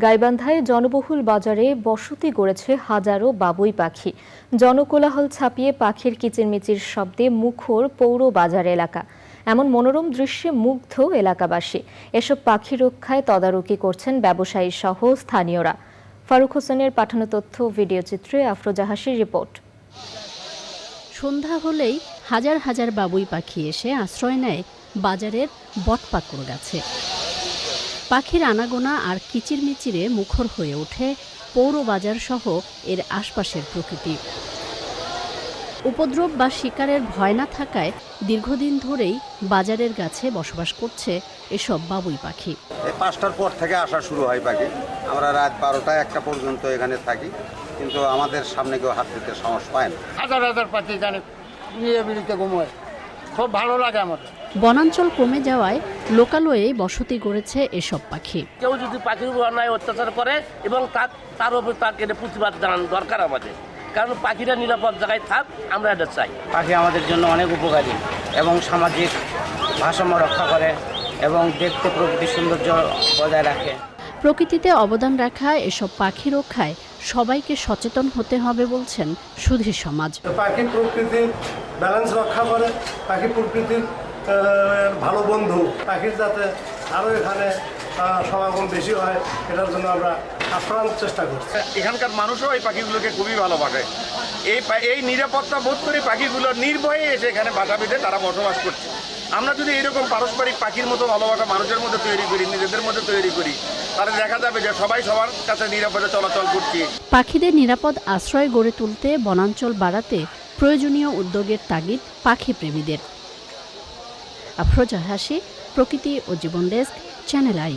গাইবান্ধায় জনবহুল বাজারে বসতি গড়েছে হাজারো বাবুই পাখি। জনকোলাহল ছাপিয়ে পাখির কিচিরমিচির শব্দে মুখর পৌর বাজার এলাকা। এমন মনোরম দৃশ্যে মুগ্ধ এলাকাবাসী। এসব পাখি রক্ষায় তদারকি করছেন ব্যবসায়ী সহ স্থানীয়রা। ফারুক হোসেনের পাঠানো তথ্য, ভিডিও চিত্রে আফরোজাহাসির রিপোর্ট। সন্ধ্যা হলেই হাজার হাজার বাবুই পাখি এসে আশ্রয় নেয় বাজারের বটপাকুড় গাছে। পাখির আনাগোনা আর কিচিরমিচিরে মুখর হয়ে ওঠে পৌর বাজার সহ এর আশপাশের প্রকৃতি। উপদ্রব বা শিকারের ভয় না থাকায় দীর্ঘদিন ধরেই বাজারের গাছে বসবাস করছে এসব বাবুই পাখি। পাঁচটার পর থেকে আসা শুরু হয় পাখি। আমরা রাত বারোটা একটা পর্যন্ত এখানে থাকি কিন্তু আমাদের সামনে কেউ হাত দিতে সাহস পায় না। হাজার হাজার পাখি এখানে নিয়ে ঘুমোয়। খুব ভালো লাগে আমার। বনাঞ্চল কমে যাওয়ায় লোকালয়েই বসতি গড়েছে এসব পাখি। কেউ যদি পাখির উপর অন্যায় অত্যাচার করে এবং তার তার উপর তাকে প্রতিবাদ জানানো দরকার আমাদের। কারণ পাখিরা নিরাপদ জায়গায় থাক আমরা এটা চাই। পাখি আমাদের জন্য অনেক উপকারী এবং সামাজিক ভারসাম্য রক্ষা করে এবং দেখতে প্রকৃতির সৌন্দর্য বজায় রাখে। প্রকৃতিতে অবদান রাখা এসব পাখি রক্ষায় সবাইকে সচেতন হতে হবে বলছেন সুধী সমাজ। পাখি প্রকৃতির ব্যালেন্স রক্ষা করে, পাখি প্রকৃতির ভালো বন্ধু, পাখির যাতে আরও এখানে সমাগম বেশি হয়, এটার জন্য আমরা আপ্রাণ চেষ্টা করছি। এখানকার মানুষও এই পাখিগুলোকে খুবই ভালোবাসে। এই এই নিরাপত্তা বোধ করে পাখিগুলো নির্ভয়ে এসে এখানে বাসা বেঁধে তারা বসবাস করছে। আমরা যদি এরকম পারস্পরিক পাখির মতো ভালোবাসা মানুষের মধ্যে তৈরি করি, নিজেদের মধ্যে তৈরি করি, তাহলে দেখা যাবে যে সবাই সবার কাছে নিরাপদে চলাচল করছি। পাখিদের নিরাপদ আশ্রয় গড়ে তুলতে বনাঞ্চল বাড়াতে প্রয়োজনীয় উদ্যোগের তাগিদ পাখি প্রেমীদের আফরোজা হাসি, প্রকৃতি ও জীবন ডেস্ক, চ্যানেল আই।